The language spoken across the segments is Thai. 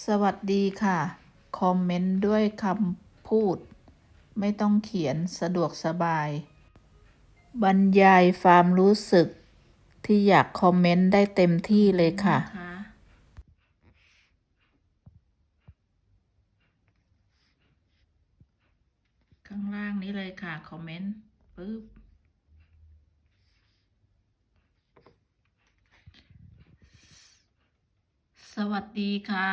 สวัสดีค่ะ คอมเมนต์ด้วยคำพูด ไม่ต้องเขียนสะดวกสบาย บรรยายความรู้สึกที่อยากคอมเมนต์ได้เต็มที่เลยค่ะ ข้างล่างนี้เลยค่ะ คอมเมนต์ปึ๊บ สวัสดีค่ะ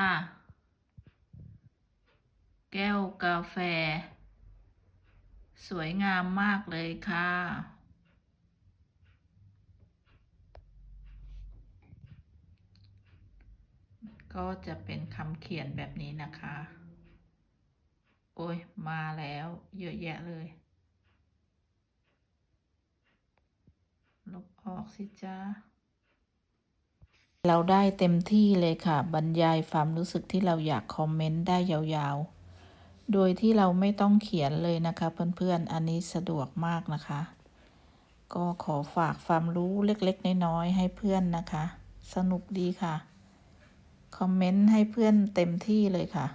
แก้วกาแฟ สวยงามมากเลยค่ะ ก็จะเป็นคำเขียนแบบนี้นะคะ โอ้ย มาแล้วเยอะแยะเลย ลบออกสิจ้า เราได้เต็มที่เลยค่ะ บรรยายความรู้สึกที่เราอยากคอมเมนต์ได้ยาวๆ โดยที่เราไม่ต้องเขียนเลยนะคะ เพื่อนๆ อันนี้สะดวกมากนะคะ ก็ขอฝากความรู้เล็กๆ น้อยๆ ให้เพื่อนนะคะ สนุกดีค่ะ คอมเมนต์ให้เพื่อนเต็มที่เลยค่ะ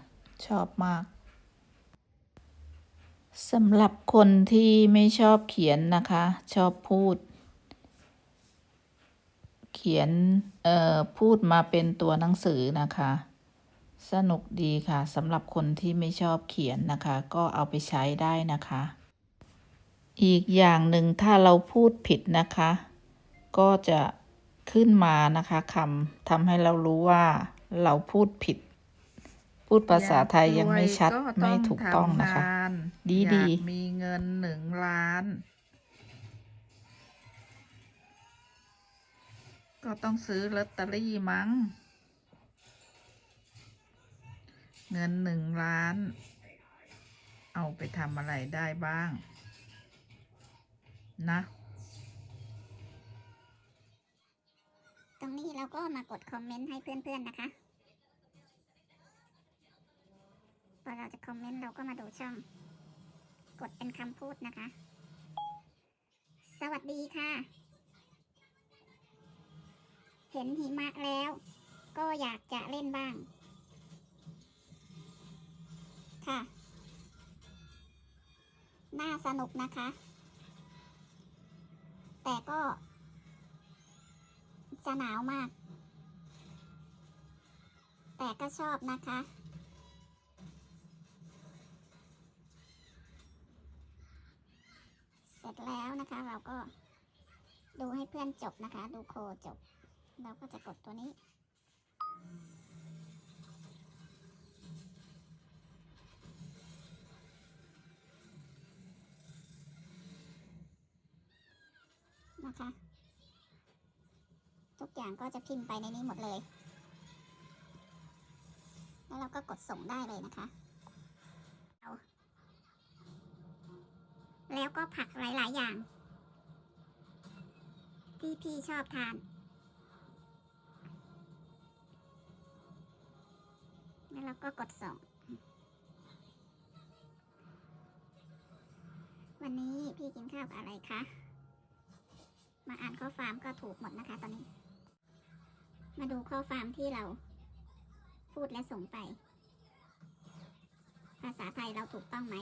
ชอบมากสำหรับคนที่ไม่ชอบเขียนนะคะ ชอบพูด เขียนเอ่อพูดมาเป็นตัวหนังสือนะคะ สนุกดีค่ะสำหรับคนที่ไม่ชอบเขียนนะคะ ก็เอาไปใช้ได้นะคะ อีกอย่างหนึ่งถ้าเราพูดผิดนะคะ ก็จะขึ้นมานะคะคำทำให้เรารู้ว่าเราพูดผิด พูดภาษาไทยยังไม่ชัดไม่ถูกต้องนะคะ ดีดีมีเงินหนึ่งล้าน ก็ต้องซื้อลอตเตอรี่มั้ง เงินหนึ่งล้าน เอาไปทำอะไรได้บ้าง นะ ตรงนี้เราก็มากดคอมเมนต์ให้เพื่อนๆนะคะพอเราจะคอมเมนต์เราก็มาดูช่อง กดเป็นคำพูดนะคะ สวัสดีค่ะ เห็นหิมะแล้ว ก็อยากจะเล่นบ้าง ค่ะ น่าสนุกนะคะ แต่ก็ จะหนาวมาก แต่ก็ชอบนะคะเสร็จแล้วนะคะเราก็ดูให้เพื่อนจบนะคะ ดูโคจบ เราก็จะกดตัวนี้ นะคะ ทุกอย่างก็จะพิมพ์ไปในนี้หมดเลย แล้วเราก็กดส่งได้เลยนะคะเอาแล้วก็ผักหลาย ๆ อย่าง ที่พี่ชอบทาน แล้วก็กดส่ง วันนี้พี่กินข้าวกับอะไรคะ มาอ่านข้อความก็ถูกหมดนะคะตอนนี้ มาดูข้อความที่เรา พูดและส่งไป ภาษาไทยเราถูกต้องไหม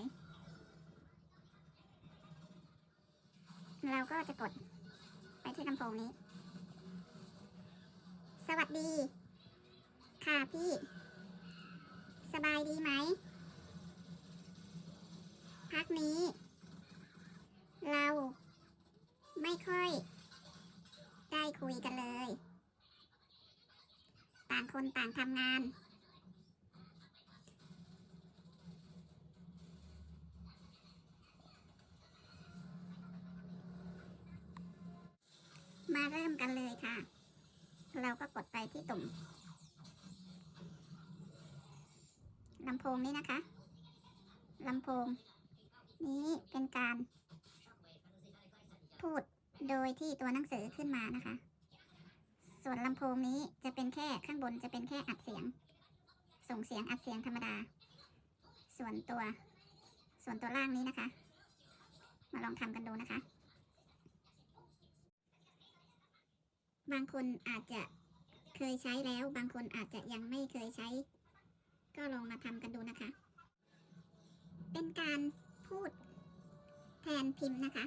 เราก็จะกดไปที่ลำโพงนี้ สวัสดี ค่ะพี่ สบายดีไหม พักนี้ เรา ไม่ค่อย ได้คุยกันเลย ต่างคนต่างทำงาน มาเริ่มกันเลยค่ะ เราก็กดไปที่ตุ่มลำโพงนี้นะคะลำโพง นี้เป็นการพูดโดยที่ตัวหนังสือขึ้นมานะคะ ส่วนลำโพงนี้จะเป็นแค่ข้างบนจะเป็นแค่อัดเสียง ส่งเสียงอัดเสียงธรรมดา ส่วนตัว ส่วนตัวล่างนี้นะคะ มาลองทำกันดูนะคะ บางคนอาจจะเคยใช้แล้ว บางคนอาจจะยังไม่เคยใช้ ก็ลองมาทำกันดูนะคะ เป็นการพูดแทนพิมพ์นะคะ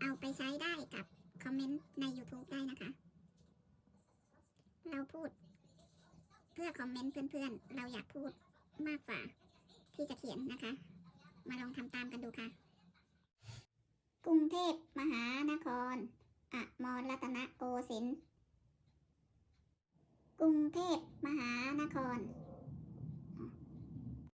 เอาไปใช้ได้กับคอมเมนต์ใน YouTube ได้นะคะ เราพูด เพื่อคอมเมนต์เพื่อนๆ เราอยากพูดมากกว่าที่จะเขียนนะคะ มาลองทำตามกันดูค่ะ กรุงเทพมหานครอมรรัตนโกสินทร์กรุงเทพมหานคร